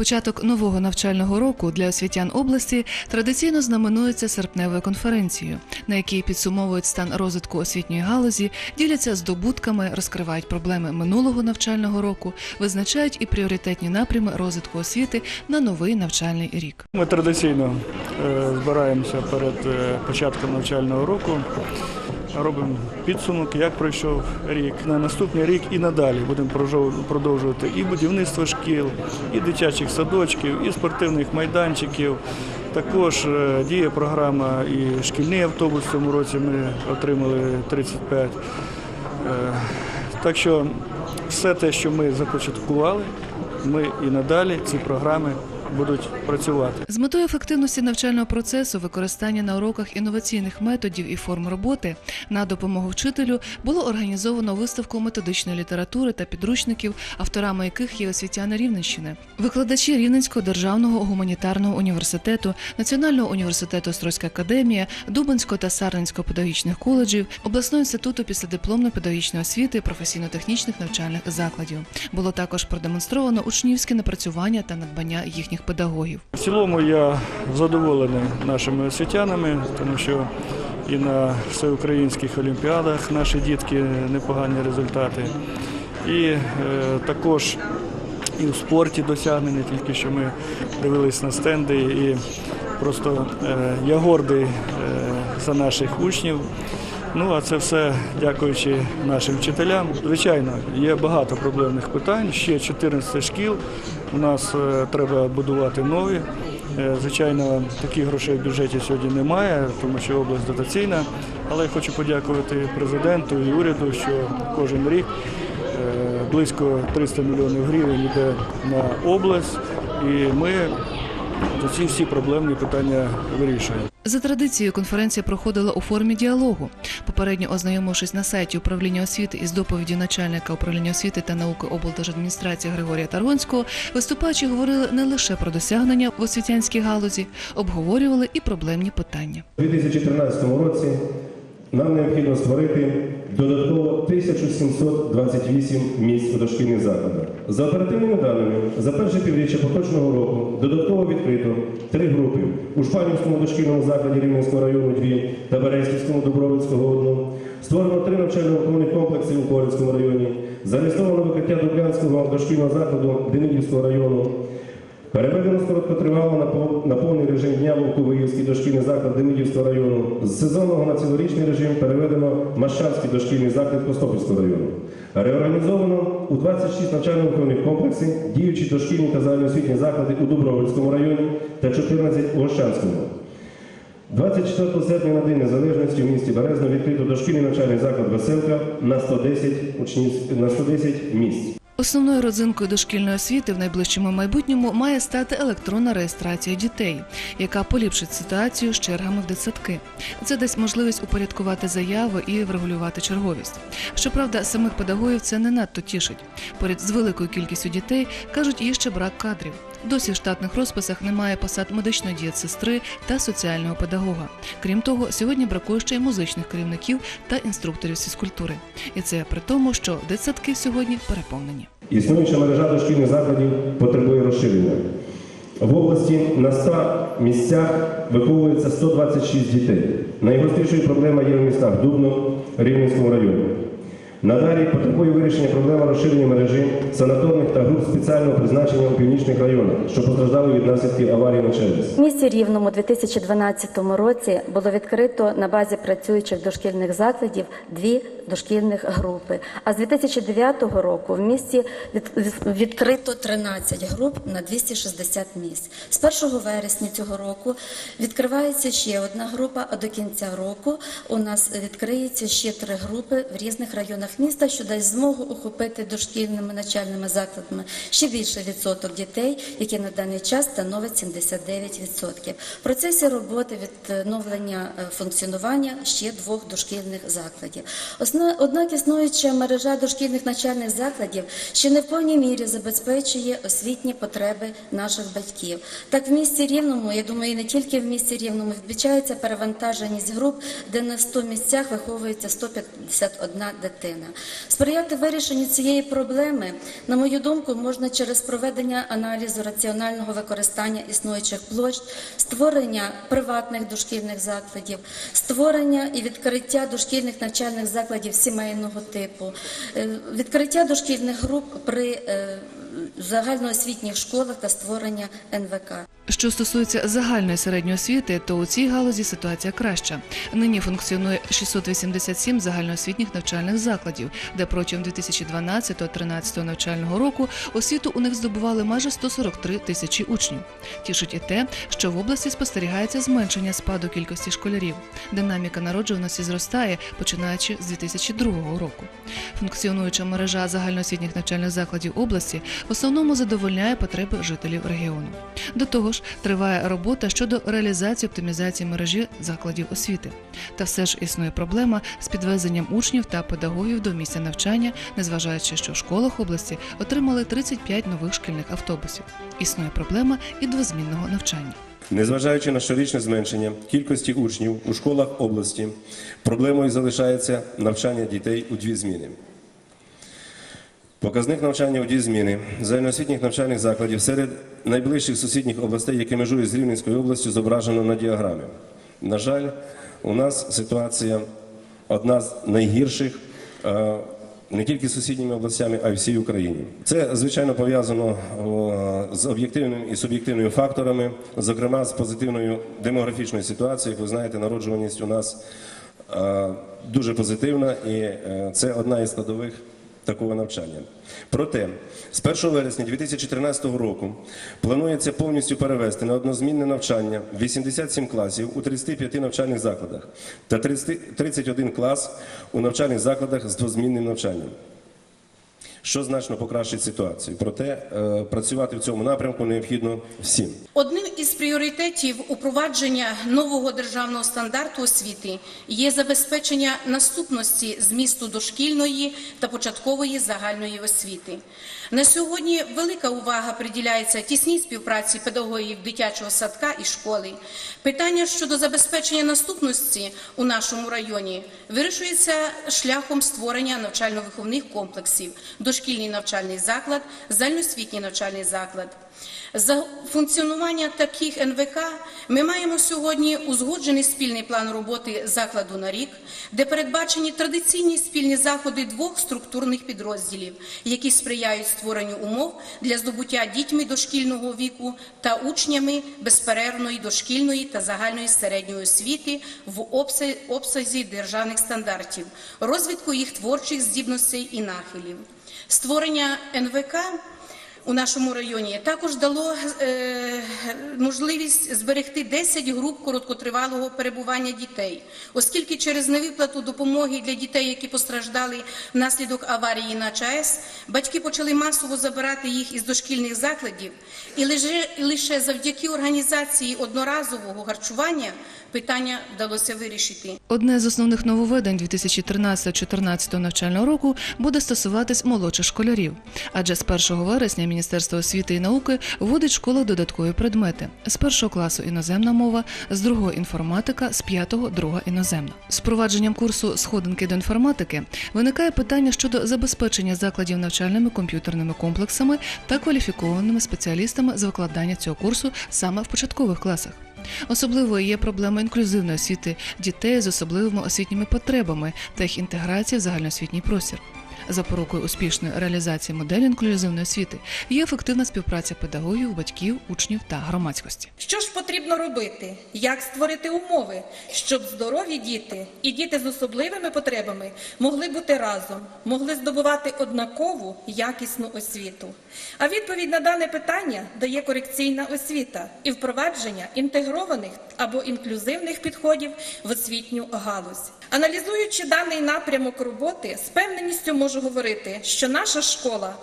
Початок нового навчального року для освітян області традиційно знаменується серпневою конференцією, на якій підсумовують стан розвитку освітньої галузі, діляться здобутками, розкривають проблеми минулого навчального року, визначають і пріоритетні напрями розвитку освіти на новий навчальний рік. Ми традиційно е, збираємося перед е, початком навчального року, робимо підсумок, як пройшов рік. На наступний рік і надалі будемо продовжувати і будівництво шкіл, і дитячих садочків, і спортивних майданчиків. Також е, діє програма і шкільний автобус в цьому році ми отримали 35. Е, Так що все те, що ми започаткували, ми і надалі ці програми будуть працювати. З метою ефективності навчального процесу, використання на уроках інноваційних методів і форм роботи на допомогу вчителю було організовано виставку методичної літератури та підручників, авторами яких є освітяни Рівненщини, викладачі Рівненського державного гуманітарного університету, Національного університету Острозька академія, Дубинського та Сарненського педагогічних коледжів, обласного інституту післядипломної педагогічної освіти, професійно-технічних навчальних закладів. Було також продемонстровано учнівське напрацювання та надбання їхніх педагогів. В цілому я задоволений нашими освітянами, тому що і на всеукраїнських олімпіадах наші дітки непогані результати. І е, також і в спорті досягнення, тільки що ми дивились на стенди, і просто е, я гордий е, за наших учнів. Ну а це все дякуючи нашим вчителям. Звичайно, є багато проблемних питань. Ще 14 шкіл. У нас е, треба будувати нові. Е, Звичайно, таких грошей в бюджеті сьогодні немає, тому що область дотаційна. Але я хочу подякувати президенту і уряду, що кожен рік е, близько 300 мільйонів гривень йде на область, і ми ці всі проблемні питання вирішуємо. За традицією конференція проходила у формі діалогу. Попередньо ознайомившись на сайті управління освіти із доповіді начальника управління освіти та науки облдержадміністрації Григорія Таргонського, виступачі говорили не лише про досягнення в освітянській галузі, обговорювали і проблемні питання. У 2013 році нам необхідно створити додатково 1728 місць у дошкільних закладах. За оперативними даними, за перше півріччя поточного року додатково відкрито три групи у Шпанівському дошкільному закладі Рівненського району 2 та Березьківському Дубровицького одну. Створено три навчально-виховні комплекси у Корицькому районі. Зареєстровано викриття Дублянського дошкільного закладу Демидівського району. Переведено з короткотривалого на повний режим дня Вовковиївський дошкільний заклад Демидівського району. З сезонного на цілорічний режим переведено Машанський дошкільний заклад Костопільського району. Реорганізовано у 26 навчально-виховних комплексів діючі дошкільні та загальноосвітні заклади у Дубровицькому районі та 14 у Ощанському. 24 серпня на День Незалежності в місті Березно відкрито дошкільний навчальний заклад Веселка на 110 учнів на 110 місць. Основною родзинкою дошкільної освіти в найближчому майбутньому має стати електронна реєстрація дітей, яка поліпшить ситуацію з чергами в дитсадки. Це дасть можливість упорядкувати заяви і врегулювати черговість. Щоправда, самих педагогів це не надто тішить. Поряд з великою кількістю дітей кажуть, є ще брак кадрів. Досі в штатних розписах немає посад медичної дієтсестри та соціального педагога. Крім того, сьогодні бракує ще й музичних керівників та інструкторів з фізкультури. І це при тому, що дитсадки сьогодні переповнені. Існуюча мережа дошкільних закладів потребує розширення. В області на 100 місцях виховується 126 дітей. Найгострішою проблема є в містах Дубно, Рівненському районі. Надалі потребує вирішення проблема розширення мережі санаторних та груп спеціального призначення у північних районах, що постраждали від наслідків аварії на ЧАЕС. В місті Рівному у 2012 році було відкрито на базі працюючих дошкільних закладів дві дошкільних групи. А з 2009 року в місті від- від- відкрито 13 груп на 260 місць. З 1 вересня цього року відкривається ще одна група, а до кінця року у нас відкриється ще три групи в різних районах міста, що дасть змогу охопити дошкільними навчальними закладами ще більше відсоток дітей, які на даний час становить 79%. В процесі роботи відновлення е, функціонування ще двох дошкільних закладів. Однак існуюча мережа дошкільних навчальних закладів ще не в повній мірі забезпечує освітні потреби наших батьків. Так в місті Рівному, я думаю, і не тільки в місті Рівному, відбічається перевантаженість груп, де на 100 місцях виховується 151 дитина. Сприяти вирішенню цієї проблеми, на мою думку, можна через проведення аналізу раціонального використання існуючих площ, створення приватних дошкільних закладів, створення і відкриття дошкільних навчальних закладів сімейного типу, е, відкриття дошкільних груп при е, загальноосвітніх школах та створення НВК. Що стосується загальної середньої освіти, то у цій галузі ситуація краща. Нині функціонує 687 загальноосвітніх навчальних закладів, де протягом 2012-2013 навчального року освіту у них здобували майже 143 тисячі учнів. Тішить і те, що в області спостерігається зменшення спаду кількості школярів. Динаміка народжуваності зростає, починаючи з 2002 року. Функціонуюча мережа загальноосвітніх навчальних закладів області в основному задовольняє потреби жителів регіону. До того ж, триває робота щодо реалізації оптимізації мережі закладів освіти. Та все ж існує проблема з підвезенням учнів та педагогів до місця навчання, незважаючи, що в школах області отримали 35 нових шкільних автобусів. Існує проблема і двозмінного навчання. Незважаючи на щорічне зменшення кількості учнів у школах області, проблемою залишається навчання дітей у дві зміни. Показник навчання у дві зміни загальноосвітніх навчальних закладів серед найближчих сусідніх областей, які межують з Рівненською областю, зображено на діаграмі. На жаль, у нас ситуація одна з найгірших е, не тільки з сусідніми областями, а й всій Україні. Це звичайно пов'язано з об'єктивними і суб'єктивними факторами, зокрема з позитивною демографічною ситуацією. Як ви знаєте, народжуваність у нас е, дуже позитивна, і е, це одна із складових такого навчання. Проте з 1 вересня 2014 року планується повністю перевести на однозмінне навчання 87 класів у 35 навчальних закладах та 30 31 клас у навчальних закладах з двозмінним навчанням. Що значно покращить ситуацію. Проте е, працювати в цьому напрямку необхідно всім. Одним із пріоритетів упровадження нового державного стандарту освіти є забезпечення наступності змісту дошкільної та початкової загальної освіти. На сьогодні велика увага приділяється тісній співпраці педагогів дитячого садка і школи. Питання щодо забезпечення наступності у нашому районі вирішується шляхом створення навчально-виховних комплексів, дошкільний навчальний заклад, загальноосвітній навчальний заклад. За функціонування таких НВК ми маємо сьогодні узгоджений спільний план роботи закладу на рік, де передбачені традиційні спільні заходи двох структурних підрозділів, які сприяють створенню умов для здобуття дітьми дошкільного віку та учнями безперервної дошкільної та загальної середньої освіти в обсязі державних стандартів, розвитку їх творчих здібностей і нахилів. Створення НВК у нашому районі. Також дало е, можливість зберегти 10 груп короткотривалого перебування дітей, оскільки через невиплату допомоги для дітей, які постраждали внаслідок аварії на ЧАЕС, батьки почали масово забирати їх із дошкільних закладів, і лише, лише завдяки організації одноразового харчування питання вдалося вирішити. Одне з основних нововведень 2013-2014 навчального року буде стосуватись молодших школярів, адже з 1 вересня Міністерство освіти і науки вводить в школах додаткові предмети з першого класу іноземна мова, з другого інформатика, з п'ятого друга іноземна. З провадженням курсу сходинки до інформатики виникає питання щодо забезпечення закладів навчальними комп'ютерними комплексами та кваліфікованими спеціалістами з викладання цього курсу саме в початкових класах. Особливою є проблема інклюзивної освіти дітей з особливими освітніми потребами та їх інтеграції в загальноосвітній простір. Запорукою успішної реалізації моделі інклюзивної освіти є ефективна співпраця педагогів, батьків, учнів та громадськості. Що ж потрібно робити? Як створити умови, щоб здорові діти і діти з особливими потребами могли бути разом, могли здобувати однакову якісну освіту? А відповідь на дане питання дає корекційна освіта і впровадження інтегрованих або інклюзивних підходів в освітню галузь. Аналізуючи даний напрямок роботи, з певненістю можу говорити, що наша школа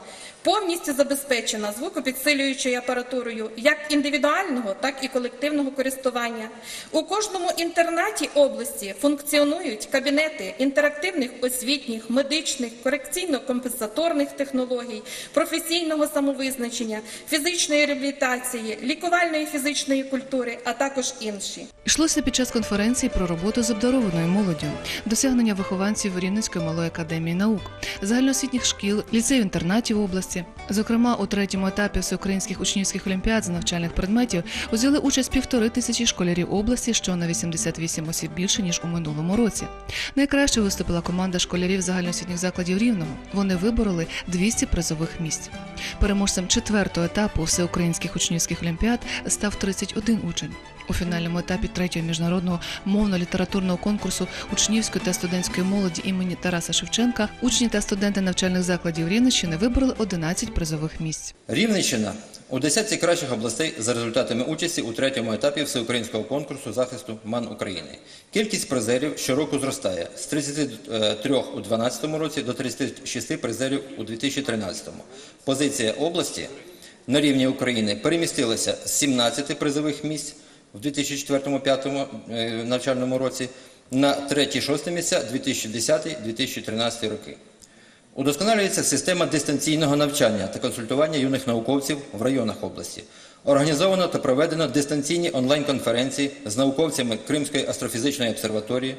повністю забезпечена звукопідсилюючою апаратурою як індивідуального, так і колективного користування. У кожному інтернаті області функціонують кабінети інтерактивних освітніх, медичних, корекційно-компенсаторних технологій, професійного самовизначення, фізичної реабілітації, лікувальної фізичної культури, а також інші. Йшлося під час конференції про роботу з обдарованою молоддю, досягнення вихованців Рівненської малої академії наук, загальноосвітніх шкіл, ліцеїв-інтернатів області. Зокрема, у третьому етапі всеукраїнських учнівських олімпіад з навчальних предметів узяли участь півтори тисячі школярів області, що на 88 осіб більше ніж у минулому році. Найкраще виступила команда школярів загальноосвітніх закладів Рівного. Вони вибороли 200 призових місць. Переможцем четвертого етапу всеукраїнських учнівських олімпіад став 31 учень. У фінальному етапі третього міжнародного мовно-літературного конкурсу учнівської та студентської молоді імені Тараса Шевченка учні та студенти навчальних закладів Рівненщини вибороли 11 призових місць. Рівненщина у десятці кращих областей за результатами участі у третьому етапі всеукраїнського конкурсу захисту МАН України. Кількість призерів щороку зростає з 33 у 2012 році до 36 призерів у 2013. Позиція області на рівні України перемістилася з 17 призових місць в 2004-2005 е, навчальному році на 3-6 місця 2010-2013 роки. Удосконалюється система дистанційного навчання та консультування юних науковців в районах області. Організовано та проведено дистанційні онлайн-конференції з науковцями Кримської астрофізичної обсерваторії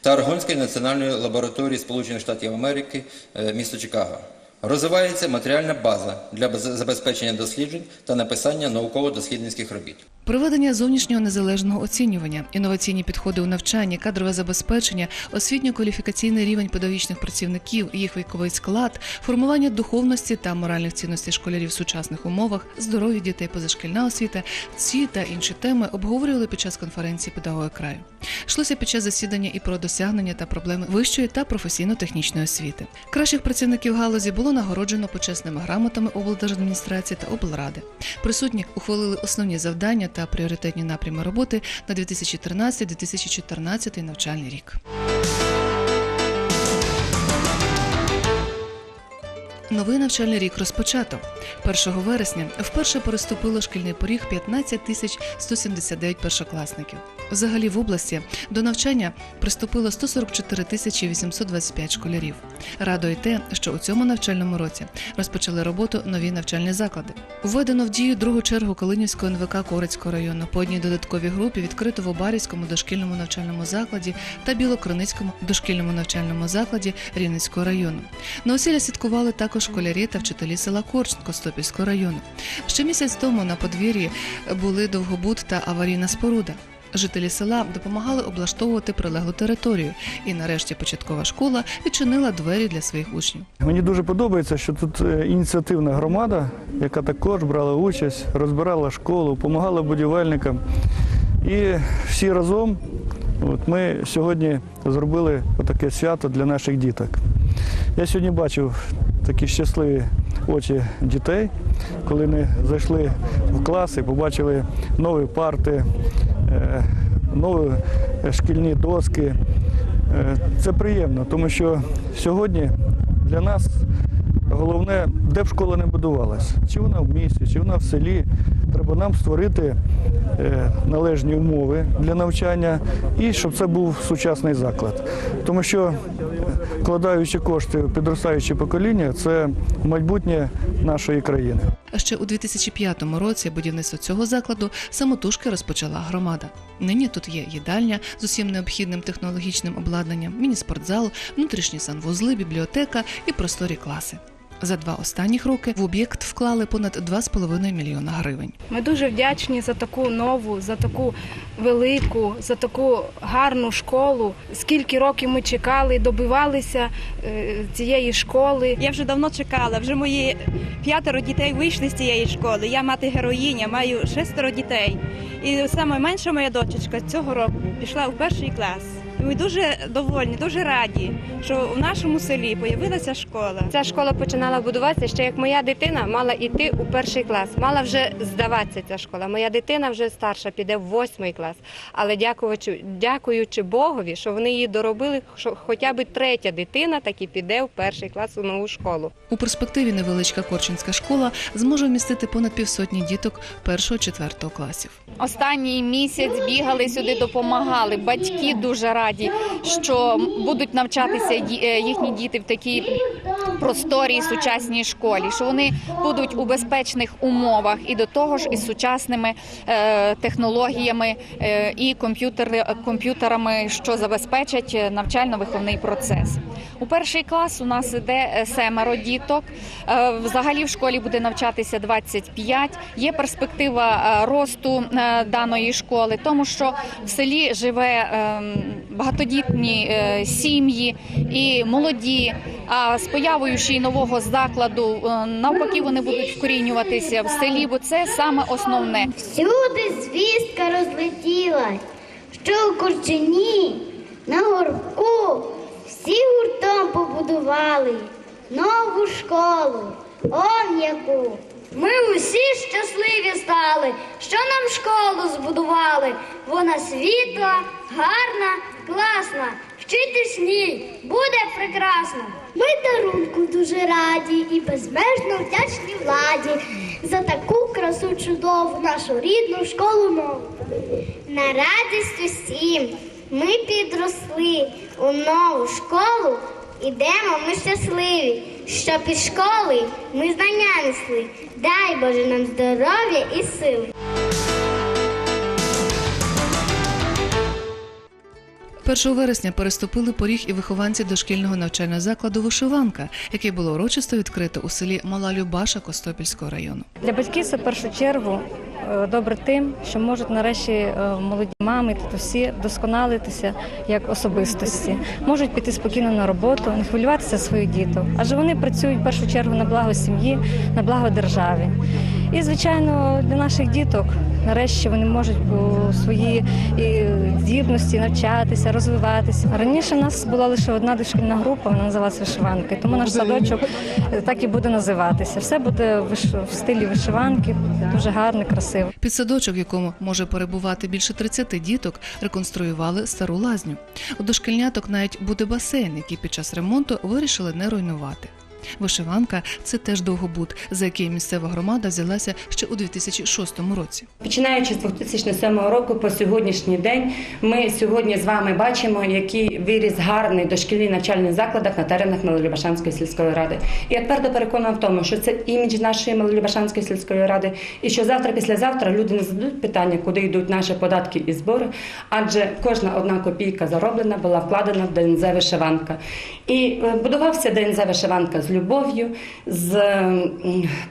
та Аргонської національної лабораторії Сполучених Штатів Америки, е, місто Чикаго. Розвивається матеріальна база для забезпечення досліджень та написання науково-дослідницьких робіт. Проведення зовнішнього незалежного оцінювання, інноваційні підходи у навчанні, кадрове забезпечення, освітньо-кваліфікаційний рівень педагогічних працівників, їх віковий склад, формування духовності та моральних цінностей школярів в сучасних умовах, здоров'я дітей, позашкільна освіта. Ці та інші теми обговорювали під час конференції педагоги краю. Йшлося під час засідання і про досягнення та проблеми вищої та професійно-технічної освіти. Кращих працівників галузі було нагороджено почесними грамотами облдержадміністрації та облради. Присутні ухвалили основні завдання та пріоритетні напрями роботи на 2013-2014 навчальний рік. Новий навчальний рік розпочато. 1 вересня вперше переступило шкільний поріг 15 тисяч 179 першокласників. Взагалі в області до навчання приступило 144 тисячі 825 школярів. Радує те, що у цьому навчальному році розпочали роботу нові навчальні заклади. Введено в дію другу чергу Калинівського НВК Корецького району. По одній додатковій групі відкрито в Обарівському дошкільному навчальному закладі та Білокроницькому дошкільному навчальному закладі Рівненського району. На осілля слідкували також школярі та вчителі села Корчн Костопільського району. Ще місяць тому на подвір'ї були довгобуд та аварійна споруда. Жителі села допомагали облаштовувати прилеглу територію, і нарешті початкова школа відчинила двері для своїх учнів. Мені дуже подобається, що тут е, ініціативна громада, яка також брала участь, розбирала школу, допомагала будівельникам. І всі разом от, ми сьогодні зробили таке свято для наших діток. Я сьогодні бачив такі щасливі очі дітей, коли вони зайшли в класи, побачили нові парти, е, нові шкільні доски. Е, Це приємно, тому що сьогодні для нас головне, де б школа не будувалась, чи вона в місті, чи вона в селі, треба нам створити е, належні умови для навчання і щоб це був сучасний заклад. Тому що вкладаючи кошти в підростаюче покоління, це майбутнє нашої країни. А ще у 2005 році будівництво цього закладу самотужки розпочала громада. Нині тут є їдальня з усім необхідним технологічним обладнанням, міні-спортзал, внутрішні санвузли, бібліотека і просторі класи. За два останніх роки в об'єкт вклали понад 2,5 мільйона гривень. Ми дуже вдячні за таку нову, за таку велику, за таку гарну школу. Скільки років ми чекали, добивалися е, цієї школи. Я вже давно чекала. Вже мої п'ятеро дітей вийшли з цієї школи. Я мати героїня, маю шестеро дітей. І саме менша моя дочечка цього року пішла у перший клас. І ми дуже довольні, дуже раді, що в нашому селі з'явилася школа. Ця школа починала будуватися ще як моя дитина мала йти у перший клас. Мала вже здаватися ця школа. Моя дитина вже старша, піде в восьмий клас. Але дякуючи, дякуючи Богові, що вони її доробили, що хоча б третя дитина таки піде в перший клас у нову школу. У перспективі невеличка Корчинська школа зможе вмістити понад півсотні діток першого-четвертого класів. Останній місяць бігали сюди, допомагали. Батьки дуже раді, що будуть навчатися е, їхні діти в такій просторій сучасній школі, що вони будуть у безпечних умовах і до того ж із сучасними е, технологіями е, і комп'ютерами, що забезпечать навчально-виховний процес. У перший клас у нас іде семеро діток. Взагалі в школі буде навчатися 25. Є перспектива росту даної школи, тому що в селі живе ем, багатодітні е, сім'ї і молоді. А з появою ще й нового закладу е, навпаки вони будуть вкорінюватися в селі, бо це саме основне. Всюди звістка розлетілась, що у Корчині на горбку всі гуртом побудували нову школу. Он яку. Ми усі щасливі стали, що нам школу збудували. Вона світла, гарна, класна. Вчитись ній буде прекрасно. Ми дарунку дуже раді і безмежно вдячні владі за таку красу чудову нашу рідну школу нову. На радість усім ми підросли у нову школу. Ідемо ми щасливі, що під школи ми знання несли. Дай Боже нам здоров'я і сили. 1 вересня переступили поріг і вихованці дошкільного навчального закладу Вишиванка, який було урочисто відкрито у селі Мала Любаша Костопільського району. Для батьків це першу чергу добре тим, що можуть нарешті е, молоді мами, татусі вдосконалитися як особистості, можуть піти спокійно на роботу, не хвилюватися своїх діток, адже вони працюють в першу чергу на благо сім'ї, на благо державі. І, звичайно, для наших діток нарешті вони можуть у свої здібності навчатися, розвиватися. Раніше в нас була лише одна дошкільна група, вона називалася вишиванки, тому наш садочок е, так і буде називатися. Все буде в стилі вишиванки, дуже гарно, красиво. Під садочок, в якому може перебувати більше 30 діток, реконструювали стару лазню. У дошкільняток навіть буде басейн, який під час ремонту вирішили не руйнувати. Вишиванка це теж довгобуд, за який місцева громада взялася ще у 2006 році. Починаючи з 2007 року по сьогоднішній день, ми сьогодні з вами бачимо, який виріс гарний дошкільний навчальний закладах на теренах Малолюбашанської сільської ради. І я твердо переконана в тому, що це імідж нашої Малолюбашанської сільської ради, і що завтра, післязавтра люди не зададуть питання, куди йдуть наші податки і збори, адже кожна одна копійка зароблена була вкладена в ДНЗ вишиванка. І е, будувався ДНЗ вишиванка з любов'ю, з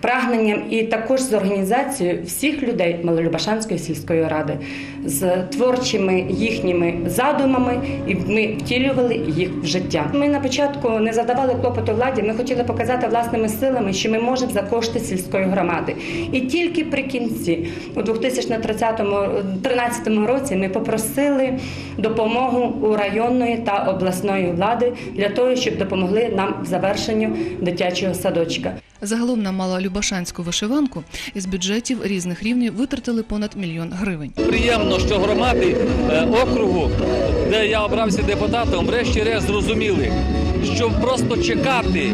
прагненням і також з організацією всіх людей Малолюбашанської сільської ради, з творчими їхніми задумами, і ми втілювали їх в життя. Ми на початку не задавали клопоту владі. Ми хотіли показати власними силами, що ми можемо за кошти сільської громади. І тільки при кінці, у 2013 році, ми попросили допомогу у районної та обласної влади для того, щоб допомогли нам в завершенню дитячого садочка. Загалом на малолюбашанську вишиванку із бюджетів різних рівнів витратили понад мільйон гривень. Приємно, що громади е, округу, де я обрався депутатом, врешті-решт зрозуміли, що просто чекати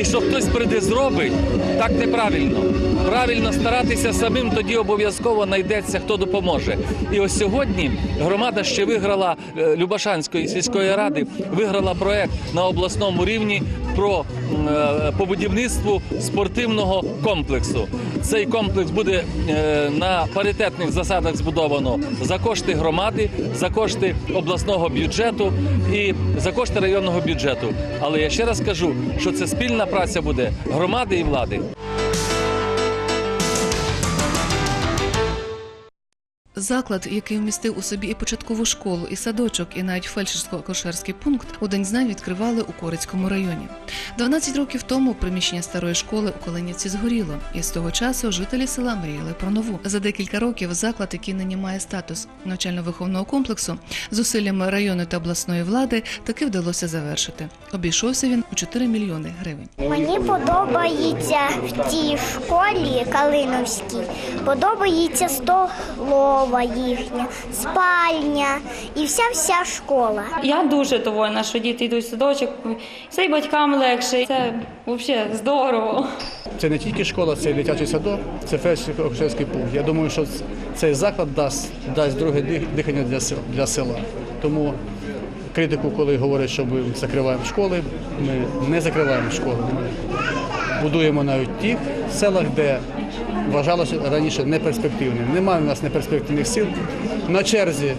і що хтось прийде зробить, так неправильно. Правильно старатися самим, тоді обов'язково знайдеться, хто допоможе. І ось сьогодні громада ще виграла е, Любашанської сільської ради, виграла проект на обласному рівні про е, по будівництву спортивного комплексу. Цей комплекс буде е, на паритетних засадах збудовано за кошти громади, за кошти обласного бюджету і за кошти районного бюджету. Але я ще раз кажу, що це спільна праця буде громади і влади. Заклад, який вмістив у собі і початкову школу, і садочок, і навіть фельдшерсько-акушерський пункт, у день знань відкривали у Корицькому районі. 12 років тому приміщення старої школи у Калинівці згоріло, і з того часу жителі села мріяли про нову. За декілька років заклад, який нині має статус навчально-виховного комплексу, зусиллями районної та обласної влади таки вдалося завершити. Обійшовся він у 4 мільйони гривень. Мені подобається в тій школі Калиновській, подобається столова їхня, спальня і вся вся школа. Я дуже довольна, що діти йдуть в садочок. Це і батькам легше. Це взагалі здорово. Це не тільки школа, це і дитячий садок, це фельдшерсько-акушерський пункт. Я думаю, що цей заклад дасть, дасть друге дихання для, сел- для села. Тому критику, коли говорять, що ми закриваємо школи, ми не закриваємо школи. Будуємо навіть в селах, де вважалося раніше неперспективним. Немає в нас неперспективних сіл. На черзі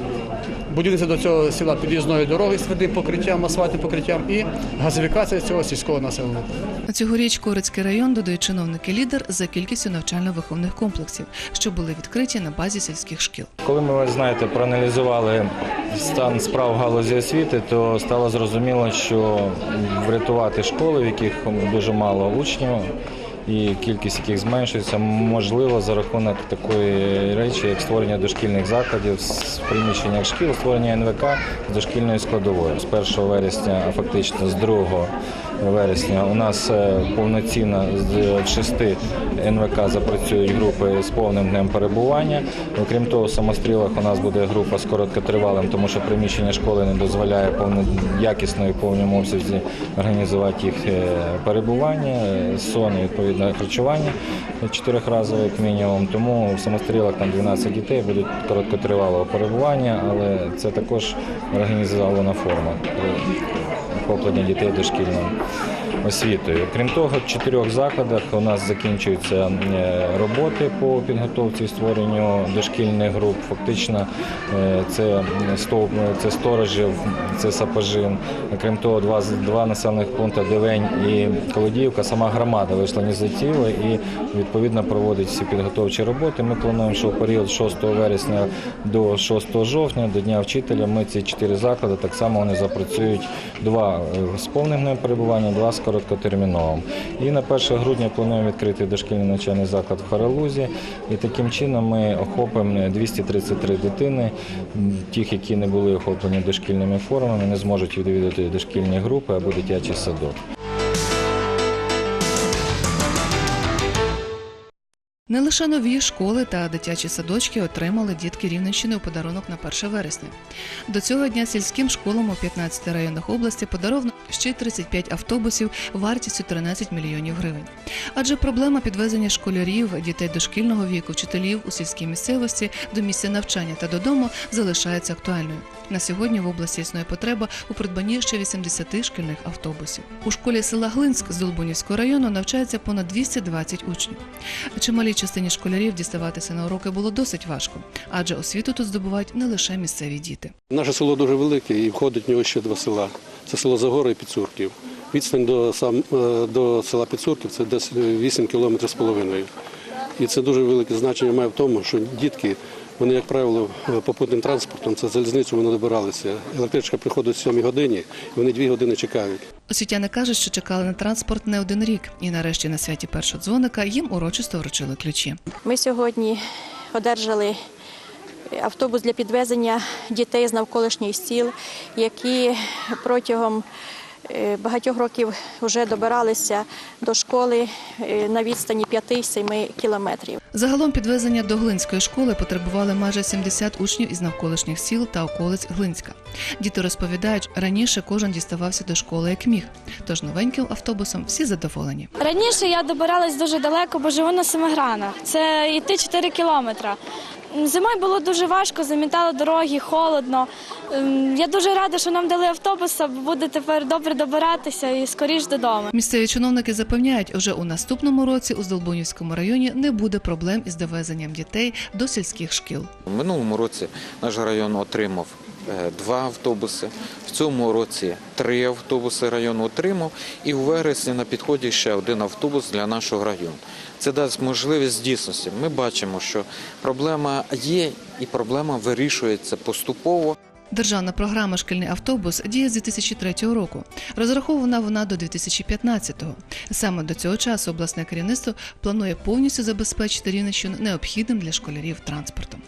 будівництво до цього села під'їзної дороги з твердим покриттям, асфальтним покриттям і газифікація цього сільського населеного. пункту. Цьогоріч Корицький район додає чиновники лідер за кількістю навчально-виховних комплексів, що були відкриті на базі сільських шкіл. Коли ми знаєте, проаналізували стан справ галузі освіти, то стало зрозуміло, що врятувати школи, в яких дуже мало учнів. І кількість яких зменшується, можливо, за рахунок такої речі, як створення дошкільних закладів з приміщеннях шкіл, створення НВК з дошкільною складовою. З 1 вересня, а фактично з 2 вересня, у нас е, повноцінно з шести НВК запрацюють групи з повним днем перебування. Окрім того, в самострілах у нас буде група з короткотривалим, тому що приміщення школи не дозволяє повно якісно і повному обсязі організувати їх е, перебування, е, сон і відповідно харчування чотирьохразове як мінімум. Тому в самострілах там 12 дітей будуть короткотривалого перебування, але це також організована форма охоплення дітей дошкільною освітою. Крім того, в чотирьох закладах у нас закінчуються е, роботи по підготовці і створенню дошкільних груп. Фактично, е, це це сторожів, це сапожин. Крім того, два, два населених пункти Девень і Колодіївка. Сама громада вийшла ініціативи і відповідно проводить всі підготовчі роботи. Ми плануємо, що в період з 6 вересня до 6 жовтня, до Дня вчителя, ми ці чотири заклади так само вони запрацюють два е, з повним днем перебування, два з короткотерміновим. І на 1 грудня плануємо відкрити дошкільний навчальний заклад в Харалузі. І таким чином ми охопимо 233 дитини, тих, які не були охоплені дошкільними формами, не зможуть відвідати дошкільні групи або дитячий садок. Не лише нові школи та дитячі садочки отримали дітки Рівненщини у подарунок на 1 вересня. До цього дня сільським школам у 15 районах області подаровано ще й 35 автобусів вартістю 13 мільйонів гривень. Адже проблема підвезення школярів, дітей дошкільного віку, вчителів у сільській місцевості до місця навчання та додому залишається актуальною. На сьогодні в області існує потреба у придбанні ще 80 шкільних автобусів. У школі села Глинськ з Долбунівського району навчається понад 220 учнів. Чималій частині школярів діставатися на уроки було досить важко, адже освіту тут здобувають не лише місцеві діти. Наше село дуже велике і входить в нього ще два села. Це село Загора і Підсурків. Відстань до, сам, е, до села Підсурків це десь 8 кілометрів з половиною. І це дуже велике значення має в тому, що дітки, вони, як правило, попутним транспортом, це залізницю вони добиралися. Електричка приходить о 7 годині, і вони дві години чекають. Освітяни кажуть, що чекали на транспорт не один рік, і нарешті на святі першого дзвоника їм урочисто вручили ключі. Ми сьогодні одержали автобус для підвезення дітей з навколишніх сіл, які протягом е, багатьох років вже добиралися до школи е, на відстані 5-7 кілометрів. Загалом підвезення до Глинської школи потребували майже 70 учнів із навколишніх сіл та околиць Глинська. Діти розповідають, раніше кожен діставався до школи як міг, тож новеньким автобусом всі задоволені. Раніше я добиралась дуже далеко, бо живу на Семигранах. Це йти 4 кілометри. Зимою було дуже важко, замітали дороги, холодно. Ем, Я дуже рада, що нам дали автобус, бо буде тепер добре добиратися і скоріш додому. Місцеві чиновники запевняють, вже у наступному році у Здолбунівському районі не буде проблем із довезенням дітей до сільських шкіл. У минулому році наш район отримав е, два автобуси. В цьому році три автобуси район отримав, і в вересні на підході ще один автобус для нашого району. Це дасть можливість дійсності. Ми бачимо, що проблема є, і проблема вирішується поступово. Державна програма Шкільний автобус діє з 2003 року. Розрахована вона до 2015-го. Саме до цього часу обласне керівництво планує повністю забезпечити Рівненщину необхідним для школярів транспортом.